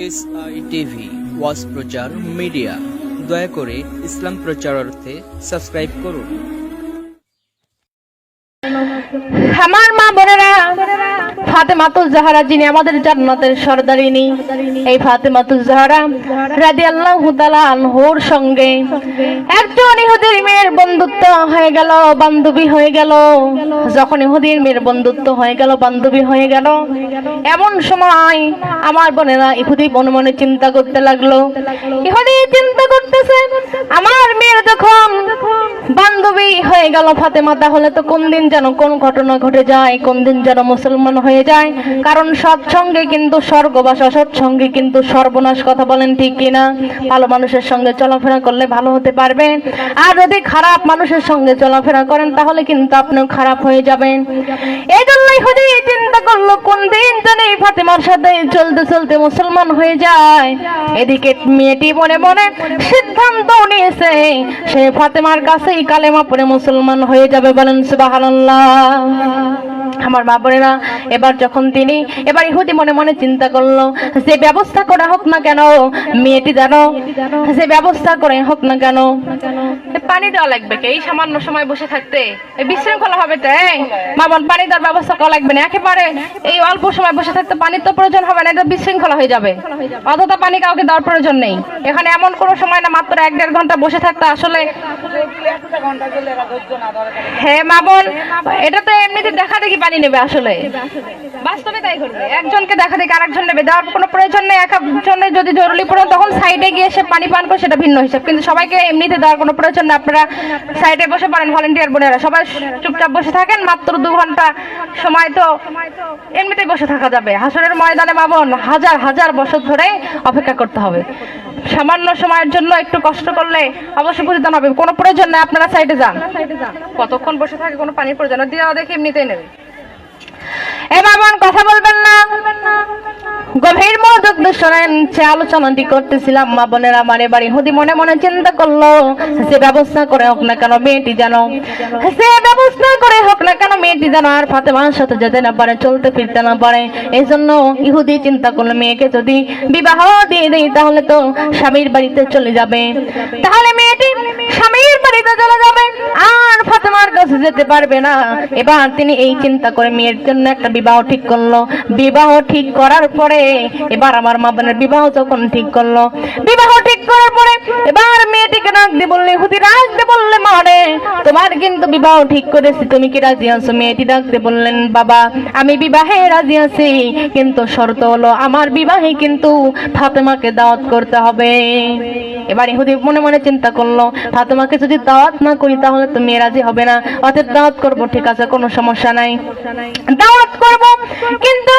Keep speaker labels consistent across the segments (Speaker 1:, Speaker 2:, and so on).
Speaker 1: S I TV ওয়াজ প্রচার media দয়া করে ইসলাম প্রচারার্থে সাবস্ক্রাইব করুন
Speaker 2: আমার মা বোনেরা ফাতেমাতুল জাহারা, যিনি আমাদের জান্নাতের সর্দারিনী। এই ফাতেমাতুল জাহারা রাদিয়াল্লাহু তাআলা আনহুর সঙ্গে একজন ইহুদির মেয়ের বন্ধুত্ব হয়ে গেল, বান্ধবী হয়ে গেল। যখন ইহুদির মেয়ের বন্ধুত্ব হয়ে গেল, বান্ধবী হয়ে গেল, এমন সময় আমার বোনেরা ইহুদি মনে মনে চিন্তা করতে লাগল। ইহুদি চিন্তা করতেছে, আমার মেয়ের যখন বান্ধবী হয়ে গেল ফাতেমা, তাহলে তো কোন দিন যেন কোন ঘটনা ঘটে যায়, কোন দিন যেন মুসলমান হয়ে যায়। কারণ সৎসঙ্গে কিন্তু স্বর্গবাস অসৎসঙ্গে কিন্তু সর্বনাশ কথা বলেন ঠিক কিনা? ভালো মানুষের সঙ্গে চলাফেরা করলে ভালো হতে পারবে। আর যদি খারাপ মানুষের সঙ্গে চলাফেরা করেন, তাহলে কিন্তু আপনিও খারাপ হয়ে যাবেন। এই জন্যই হুদি চিন্তা করল, কোন দিন যেন এই ফাতেমার সাথে চলতে চলতে মুসলমান হয়ে যায়। এদিকে মেয়েটি মনে মনে সিদ্ধান্ত নিয়েছে, সে ফাতেমার কাছেই কালেমা পরে মুসলমান হয়ে যাবে বলেন সুবহানাল্লাহ। আমার মা বোনেরা এবার যখন তিনি এবার ইহুদি মনে মনে চিন্তা করল যে ব্যবস্থা করা হোক না কেন মেয়েটি জানো যে ব্যবস্থা করে হোক না কেন? পানি দেওয়া লাগবে কে? এই সামান্য সময় বসে থাকতে। এই বিশৃঙ্খলা হবে তো মা বোন পানি দেওয়ার ব্যবস্থা করা লাগবে না। একেবারে এই অল্প সময় বসে থাকতে পানির তো প্রয়োজন হবে না এটা বিশৃঙ্খলা হয়ে যাবে। অযথা পানি কাউকে দেওয়ার প্রয়োজন নেই। এখানে এমন কোনো সময় না মাত্র এক দেড় ঘণ্টা বসে থাকতে আসলে হ্যাঁ মা বোন এটা তো এমনিতে দেখা দেখি পানি নেবে আসলে। বাস্তবে তাই করবে একজনকে দেখা দেখি আরেকজন নেবে। দেওয়ার কোনো প্রয়োজন নেই, এক একজনের যদি জরুরি পড়ে তখন সাইডে গিয়ে সে পানি পান করে সেটা ভিন্ন হিসাব। কিন্তু সবাইকে এমনিতে দেওয়ার কোনো প্রয়োজন নেই। আপনারা সাইডে বসে পারেন ভলেন্টিয়ার বোনেরা। সবাই চুপচাপ বসে থাকেন, মাত্র দু ঘণ্টা সময় তো এমনিতেই বসে থাকা যাবে। হাসনের ময়দানে মাবন হাজার হাজার বছর ধরে অপেক্ষা করতে হবে। সামান্য সময়ের জন্য একটু কষ্ট করলে অবশ্যই বুঝতে হবে কোনো প্রয়োজন নেই, আপনারা সাইডে যান। কতক্ষণ বসে থাকে কোনো পানির প্রয়োজন দেওয়া দেখে এমনিতেই নেবে। এ বাবান, কথা বলবেন না। গভীর মনোযোগ শোনেন আলোচনাটি করতেছিলাম, মা আমার এবার মনে মনে চিন্তা করল ব্যবস্থা করে হোক না কেন মেয়েটি যেন। সে ব্যবস্থা করে হোক না কেন মেয়েটি যেন আর সাথে যেতে না পারে, চলতে ফিরতে না পারে। এই জন্য ইহুদি চিন্তা করল, মেয়েকে যদি বিবাহ দিয়ে দেই, তাহলে তো স্বামীর বাড়িতে চলে যাবে। তাহলে মেয়েটি স্বামীর বাড়িতে চলে যাবে। ফাতেমার যেতে পারবে না। এবার তিনি এই চিন্তা করে মেয়ের জন্য একটা বিবাহ ঠিক করল। বিবাহ ঠিক করার পরে এবার আমার মা বোনের বিবাহ যখন ঠিক করল, বিবাহ ঠিক করার পরে এবার মেয়েটিকে ডাক দিয়ে বললে হুদি ডাক দিয়ে বললে মানে তোমার কিন্তু বিবাহ ঠিক করেছি, তুমি কি রাজি আছো? মেয়েটি ডাক দিয়ে বললেন, বাবা, আমি বিবাহে রাজি আছি, কিন্তু শর্ত হলো আমার বিবাহে কিন্তু ফাতেমাকে দাওয়াত করতে হবে। এবার ইহুদি মনে মনে চিন্তা করল, ফাতেমাকে যদি দাওয়াত না করি তাহলে তো মেয়ে রাজি হবে না। অতএব দাওয়াত করব, ঠিক আছে, কোনো সমস্যা নাই। দাওয়াত করব, কিন্তু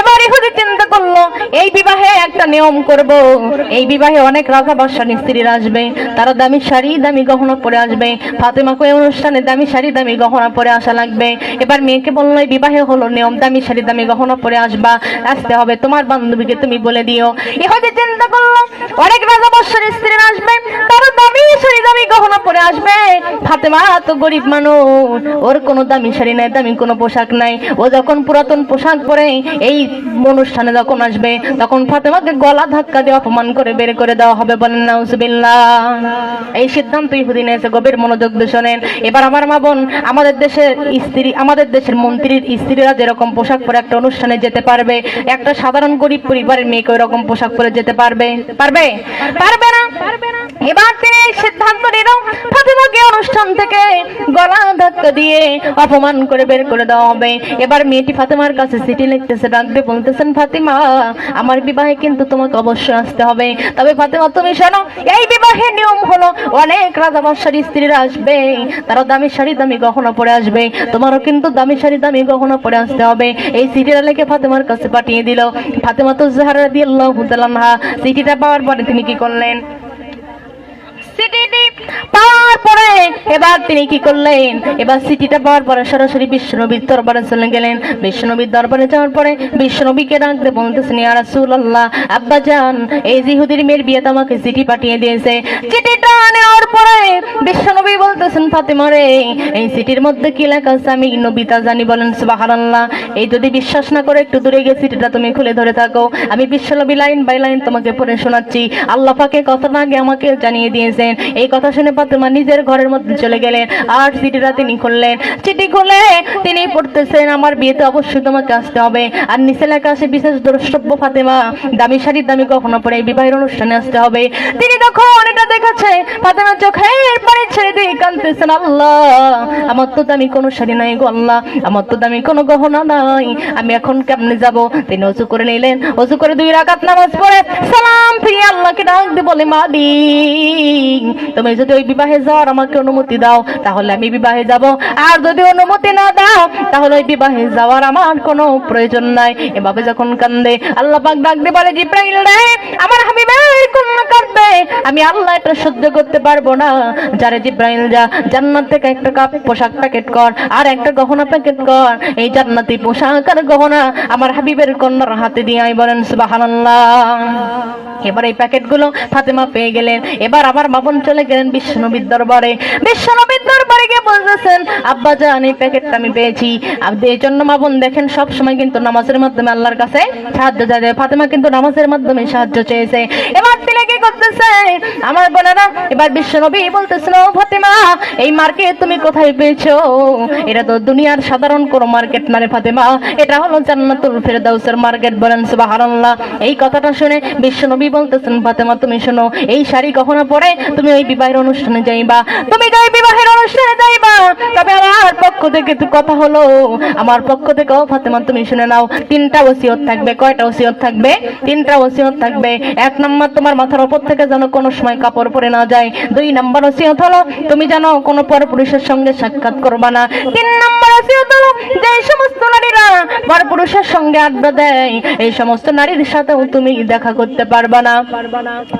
Speaker 2: এবার ইহুদি চিন্তা করল, এই বিবাহে একটা নিয়ম করব। এই বিবাহে অনেক রাজা বাদশাহ স্ত্রীরা আসবে, তারা দামি শাড়ি, দামি গহনা পরে আসবে। ফাতেমাকে এই অনুষ্ঠানে দামি শাড়ি, দামি গহনা পরে আসা লাগবে। এবার মেয়েকে বলল, এই বিবাহে হলো নিয়ম, দামি শাড়ি, দামি গহনা পরে আসবা, আসতে হবে। তোমার বান্ধবীকে তুমি বলে দিও। ইহুদি চিন্তা করল, অনেক রাজা বাদশার স্ত্রীরা আসবে, তারা দামি শাড়ি, দামি গহনা পরে আসবে। ফাতেমা তো গরিব মানুষ। ওর কোনো দামি শাড়ি নাই দামি কোনো পোশাক নাই। ও যখন পুরাতন পোশাক পরে এই অনুষ্ঠানে যখন আসবে তখন ফাতেমাকে গলা ধাক্কা দিয়ে অপমান করে বের করে দেওয়া হবে বলেন নাউজুবিল্লাহ। এই সিদ্ধান্ত ইহুদি নিয়েছে গভীর মনোযোগ দিয়ে শোনেন। এবার আমার মা বোন আমাদের দেশের স্ত্রী আমাদের দেশের মন্ত্রীর স্ত্রীরা যেরকম পোশাক পরে একটা অনুষ্ঠানে যেতে পারবে একটা সাধারণ গরিব পরিবারের মেয়েকে ওই রকম পোশাক পরে যেতে পারবে। পারবে? পারবে না? এবার তিনি সিদ্ধান্ত নিল ফাতেমাকে অনুষ্ঠান থেকে ধাক্কা দিয়ে অপমান করে বের করে দেওয়া হবে। এবার মেয়েটি ফাতেমার কাছে চিঠি লিখতেছে, ডাকতে বলতেছেন, ফাতিমা, আমার বিবাহে কিন্তু তোমাকে অবশ্যই আসতে হবে। তবে ফাতেমা, তুমি শোনো, এই বিবাহের নিয়ম হলো অনেক রাজা স্ত্রীরা আসবে, তারা দামি শাড়ি, দামি গহনা পরে আসবে। তোমারও কিন্তু দামি শাড়ি, দামি গহনা পরে আসতে হবে। এই চিঠিটা লিখে ফাতেমার কাছে পাঠিয়ে দিল। ফাতেমা তো জাহারা দিয়ে চিঠিটা পাওয়ার পরে তিনি কি করলেন? চিঠিটি পাওয়ার পরে এবার তিনি কি করলেন? এবার পাওয়ার পরে সরাসরি দরবারে চলে গেলেন। দরবারে যাওয়ার পরে ডাকতে বলতেছেন আব্বা যান এই জিহুদির মেয়ের চিঠি পাঠিয়ে দিয়েছে। চিঠিটা নেওয়ার পরে বিশ্বনবী বলতেছেন, ফাতেমা রে, এই চিঠির মধ্যে কি লেখা আছে? আমি নবিতা জানি বলেন এই যদি বিশ্বাস না করে একটু দূরে গিয়ে চিঠিটা তুমি খুলে ধরে থাকো। আমি বিশ্বনবী লাইন বাই লাইন তোমাকে পড়ে শোনাচ্ছি। আল্লাহ পাকে কথাটা আগে আমাকে জানিয়ে দিয়েছেন। এই কথা শুনে ফাতেমা নিজের ঘরের মধ্যে চলে গেলেন। আর চিঠিটা তিনি খুললেন। চিঠি খুলে তিনি পড়তেছেন, আমার বিয়েতে অবশ্যই তোমাকে আসতে হবে। আর নিচে লেখা আছে, বিশেষ দ্রষ্টব্য ফাতেমা, দামি শাড়ির দামি কখনো পরে বিবাহের অনুষ্ঠানে আসতে হবে। তিনি তখন এটা দেখাচ্ছে ফাতেমা চোখের পানি ছেড়ে দিয়ে কাঁদতেছেন, আল্লাহ, আমার তো দামি কোনো শাড়ি নাই গো আল্লাহ, আমার তো দামি কোনো গহনা নাই, আমি এখন কেমনে যাব? তিনি অজু করে নিলেন, অজু করে দুই রাকাত নামাজ পড়ে সালাম ফিরে আল্লাহকে ডাক দিয়ে বলে মালিক তুমি যদি ওই বিবাহে যাওয়ার আমাকে অনুমতি দাও, তাহলে আমি বিবাহে যাব। আর যদি অনুমতি না দাও, তাহলে ওই বিবাহে যাওয়ার আমার কোনো প্রয়োজন নাই। এভাবে যখন কান্দে, আল্লাহ পাক ডাক দিয়ে বলে, জিব্রাইল রে, আমার হাবিবের কন্যা কাঁদবে আমি আল্লাহ এটা সহ্য করতে পারব না। যারে জিব্রাইল যা, জান্নাত থেকে একটা কাপ পোশাক প্যাকেট কর, আর একটা গহনা প্যাকেট কর। এই জান্নাতি পোশাক আর গহনা আমার হাবিবের কন্যার হাতে দিয়ে বলেন, সুবহানাল্লাহ। এবার এই প্যাকেটগুলো ফাতেমা পেয়ে গেলেন। এবার আমার মামন চলে গেলেন বিশ্বনবীর দরবারে। বিশ্বনবীর দরবারে গিয়ে বলতেছেন, আব্বা জান, এই প্যাকেটটা আমি পেয়েছি। আপনি এই জন্য মামুন দেখেন, সব সময় কিন্তু নামাজের মাধ্যমে আল্লাহর কাছে সাহায্য চাইছে ফাতেমা কিন্তু নামাজের মাধ্যমে সাহায্য চেয়েছে। এবার তিনি কি করতেছে? আমার বোনেরা, এবার বিশ্বনবী বলতেছিল, "ও ফাতেমা, এই মার্কেট তুমি কোথায় পেয়েছ? এটা তো দুনিয়ার সাধারণ কোনো মার্কেট না রে ফাতেমা। এটা হলো জান্নাতুল ফেরদাউসের মার্কেট বলেন, সুবহানাল্লাহ। এই কথাটা শুনে বিশ্বনবী বলতেছেন, ফাতেমা, তুমি শোনো, এই শাড়ি কখনো পরে তুমি ওই বিবাহের অনুষ্ঠানে যাইবা? তুমি যাই বিবাহের অনুষ্ঠানে যাইবা। তবে আমার পক্ষ থেকে তো কথা হলো, আমার পক্ষ থেকে, ও ফাতেমা, তুমি শুনে নাও, তিনটা ওসিয়ত থাকবে, কয়টা ওসিয়ত থাকবে? তিনটা ওসিয়ত থাকবে। এক নম্বর, তোমার মাথার উপর থেকে যেন কোনো সময় কাপড় পরে না যায়। দুই নম্বর ওসিয়ত হলো, তুমি যেন কোনো পরপুরুষের সঙ্গে সাক্ষাৎ করবা না। তিন নম্বর ওসিয়ত হলো, যে সমস্ত নারীরা পর পুরুষের সঙ্গে আড্ডা দেয়, এই সমস্ত নারীর সাথেও তুমি দেখা করতে পারবা। না।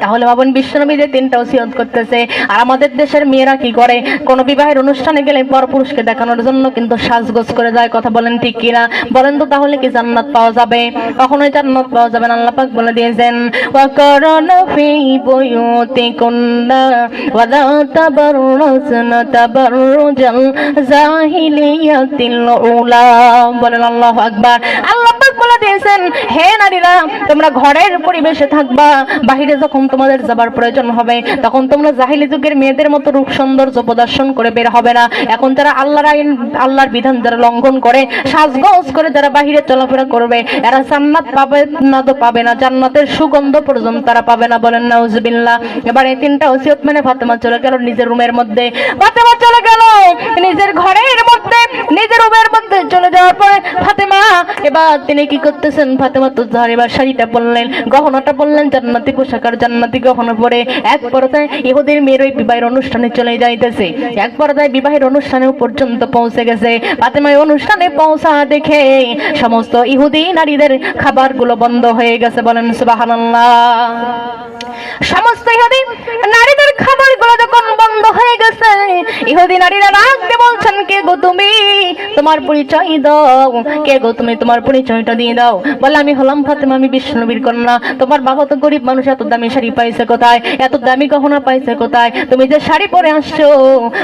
Speaker 2: তাহলে ভাবুন বিশ্বনবী যে তিনটা ওসিয়ত করতেছে, আর আমাদের দেশের মেয়েরা কি করে? কোনো বিবাহের অনুষ্ঠানে গেলে পরপুরুষকে দেখানোর জন্য কিন্তু সাজগোজ করে যায়, কথা বলেন ঠিক কিনা? বলেন তো তাহলে কি জান্নাত পাওয়া যাবে? কখনোই জান্নাত পাওয়া যাবে না, আল্লাহ পাক বলে দিয়েছেন, ওয়াকারনা ফি বুয়ুতিকুন্না ওয়ালা তাবাররাজনা তাবাররুজাল জাহিলিয়াতিল উলা। বলেন আল্লাহু আকবার। আল্লাহ পাক বলে দিয়েছেন, হে নারীরা, তোমরা ঘরের পরিবেশে থাকবা বাহিরে যখন তোমাদের যাবার প্রয়োজন হবে, তখন তোমরা জাহিলি যুগের মেয়েদের মতো রূপ সৌন্দর্য প্রদর্শন করে বের হবে না। এখন যারা আল্লাহর আইন, আল্লাহর বিধান যারা লঙ্ঘন করে, সাজগোজ করে যারা বাহিরে চলাফেরা করবে। এরা জান্নাত পাবে না তো পাবে না, জান্নাতের সুগন্ধ পর্যন্ত তারা পাবে না বলেন নাউজুবিল্লাহ। এবার এই তিনটা ওসিয়ত মানে ফাতেমা চলে গেল নিজের রুমের মধ্যে। ফাতেমা চলে গেল নিজের ঘরের মধ্যে, নিজের রুমের মধ্যে চলে যাওয়ার পরে ফাতেমা, এবার তিনি কি করতেছেন? ফাতেমা তো ঝাড় এবার শাড়িটা পরলেন, গহনাটা পরলেন জান্নাতি পোশাক আর জান্নাতি গহনা পরে এক পর্দায় ইহুদির মেয়ের ওই বিবাহের অনুষ্ঠানে চলে যাইতেছে। এক পর্দায় বিবাহের অনুষ্ঠানেও পর্যন্ত পৌঁছে গেছে। ফাতেমা অনুষ্ঠানে পৌঁছা দেখে সমস্ত ইহুদি নারীদের খাবারগুলো বন্ধ হয়ে গেছে বলেন সুবহানাল্লাহ। সমস্ত ইহুদি নারীদের খাবারগুলো যখন বন্ধ হয়ে গেছে ইহুদি নারীরা রাখতে বলছেন, কে গো তুমি? তোমার পরিচয় দাও। কে গো তুমি? তোমার পরিচয়টা দিয়ে দাও। বলে, আমি হলাম ফাতেমা, আমি বিষ্ণুবীর কন্যা। তোমার বাবা তো গরিব মানুষ এত দামি শাড়ি পাইছে কোথায়? এত দামি গহনা পাইছে কোথায়? তুমি যে শাড়ি পরে আসছো,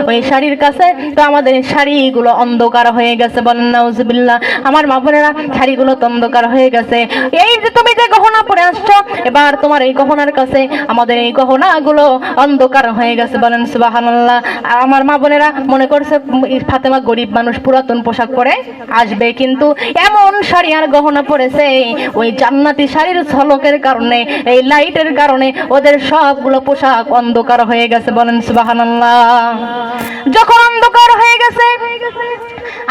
Speaker 2: ওই শাড়ির কাছে তো আমাদের শাড়িগুলো অন্ধকার হয়ে গেছে। বলেন, নাউজুবিল্লাহ, আমার মা বোনেরা, শাড়িগুলো তো অন্ধকার হয়ে গেছে। এই যে তুমি যে গহনা পরে আসছো, এবার তোমার এই গহনার কাছে আমাদের এই গহনাগুলো অন্ধকার হয়ে গেছে। বলেন, সুবহানাল্লাহ আর আমার মা বোনেরা মনে করছে ফাতেমা গরিব মানুষ, পুরাতন পোশাক পরে আসবে, কিন্তু এমন শাড়ি আর গহনা পরেছে ওই জান্নাতি শাড়ির ঝলকের কারণে, এই লাইটের কারণে ওদের সবগুলো পোশাক অন্ধকার হয়ে গেছে, বলেন সুবহানাল্লাহ। যখন অন্ধকার হয়ে গেছে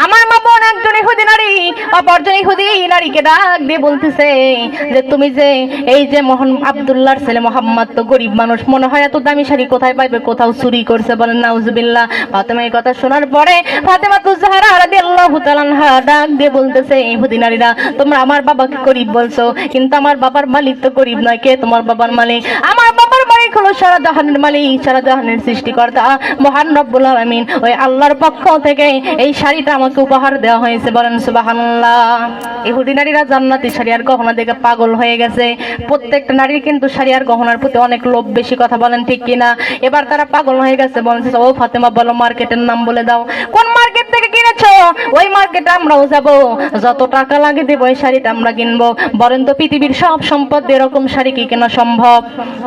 Speaker 2: আমার মা বোন একজন ইহুদি নারী অপরজন ইহুদি নারীকে ডাক দিয়ে বলতেছে যে, তুমি যে এই যে মোহন আব্দুল্লাহর ছেলে মোহাম্মদ, তো গরিব মানুষ, মনে হয় এত দামি শাড়ি কোথায় পাইবে, কোথাও চুরি করছে বলেন নাউজুবিল্লাহ। ফাতেমা এই কথা শোনার পরে ফাতেমা তু জাহরা রাদিয়াল্লাহু তাআলা ডাক দিয়ে বলতেছে, ইহুদি নারীরা, তোমরা আমার বাবাকে গরিব বলছো, কিন্তু আমার বাবার মালিক তো গরিব নয়। কে তোমার বাবার মালিক? আমার বাবার মালিক হলো মালিক সৃষ্টিকর্তা, মহান রব্বুল আলামিন। ওই আল্লাহর পক্ষ থেকে এই শাড়িটা আমাকে উপহার দেওয়া হয়েছে, বলেন সুবহানাল্লাহ। ইহুদি নারীরা জান্নাতি শাড়ি আর গহনা দেখে পাগল হয়ে গেছে। প্রত্যেকটা নারীর কিন্তু শাড়ি আর গহনার প্রতি অনেক লোভ বেশি, কথা বলেন ঠিক কিনা? এবার তারা পাগল হয়ে গেছে বলছে ও ফাতেমা, বলো, মার্কেটের নাম বলে দাও। কোন ওই মার্কেটে আমরাও যাব। যত টাকা লাগে দেবো ওই শাড়িটা আমরা কিনবো। বলেন তো পৃথিবীর সব সম্পদ এরকম শাড়ি কি কেনা সম্ভব?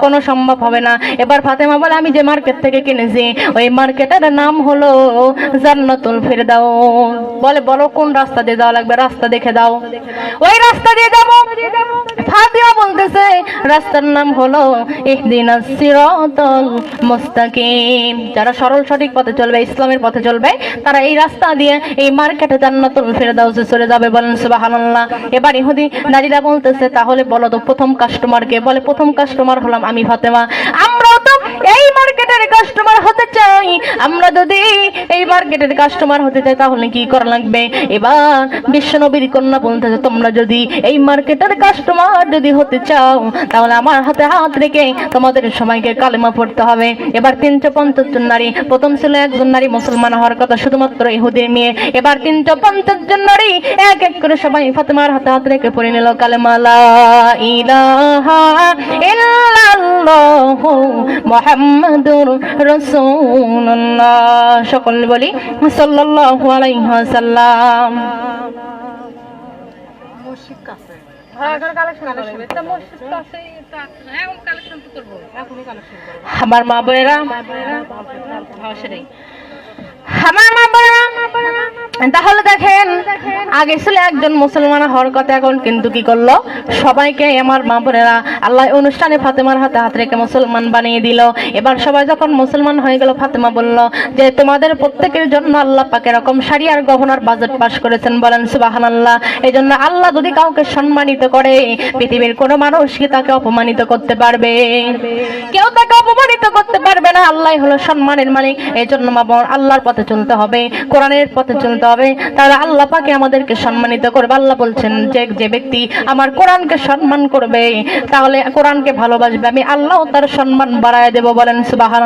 Speaker 2: কোনো সম্ভব হবে না। এবার ফাতেমা বলে, আমি যে মার্কেট থেকে কিনেছি, ওই মার্কেটের নাম হলো জান্নাতুল ফেরদাও বলে, বলো, কোন রাস্তা দিয়ে যাওয়া লাগবে? রাস্তা দেখে দাও। ওই রাস্তা দিয়ে যাব। ফাতিমা বলতেছে, রাস্তার নাম হলো ইহদিনাস সিরাতাল মুস্তাকিম। যারা সরল সঠিক পথে চলবে, ইসলামের পথে চলবে, তারা এই রাস্তা দিয়ে এই মার্কেটে জান্নাতুল ফেরদাউসে চলে যাবে বলেন সুবহানাল্লাহ। এবার ইহুদি নারীরা বলতেছে, তাহলে বলো তো প্রথম কাস্টমার কে? বলে, প্রথম কাস্টমার হলাম আমি ফাতেমা। আমরাও তো এই মার্কেটের কাস্টমার হতে চাই আমরা যদি মার্কেটের কাস্টমার হতে তাহলে কি করা লাগবে? এবার বিশ্বনবীর কন্যা বলতেছে তোমরা যদি এই মার্কেটের কাস্টমার যদি হতে চাও, তাহলে আমার হাতে হাত রেখে তোমাদের কালেমা পড়তে হবে। এবার তিনশো পঞ্চাশ জন নারী, প্রথম ছিল একজন নারী, মুসলমান হওয়ার কথা শুধুমাত্র ইহুদির মেয়ে। এবার তিনশো পঞ্চাশ জন নারী, এক এক করে সবাই ফাতেমার হাতে হাত রেখে পড়ে নিল কালেমা, লা ইলাহা ইল্লাল্লাহু সকল বলি সাল্লাল্লাহু আলাইহি ওয়াসাল্লাম। আমার মা বোনেরা হ্যাঁ। তাহলে দেখেন, আগে ছিল একজন মুসলমান হওয়ার কথা, এখন কিন্তু কি করল? সবাইকে আমার মা বোনেরা আল্লাহ অনুষ্ঠানে ফাতেমার হাতে হাত রেখে মুসলমান বানিয়ে দিল। এবার সবাই যখন মুসলমান হয়ে গেল, ফাতেমা বলল যে, তোমাদের প্রত্যেকের জন্য আল্লাহ পাক এরকম শাড়ি আর গহনার বাজেট পাশ করেছেন। বলেন সুবাহান আল্লাহ এই জন্য আল্লাহ যদি কাউকে সম্মানিত করে, পৃথিবীর কোনো মানুষ কি তাকে অপমানিত করতে পারবে? কেউ তাকে অপমানিত করতে পারবে না। আল্লাহ হলো সম্মানের মালিক। এই জন্য মা বোন, আল্লাহর পথে চলতে হবে, কোরআনের পথে চলতে হবে। তাহলে আল্লাহ পাকে আমাদেরকে সম্মানিত করবে। আল্লাহ বলছেন যে যে ব্যক্তি আমার কোরআনকে সম্মান করবে, তাহলে কোরআনকে ভালোবাসবে। আমি আল্লাহ তার সম্মান বাড়ায় দেব বলেন সুবাহান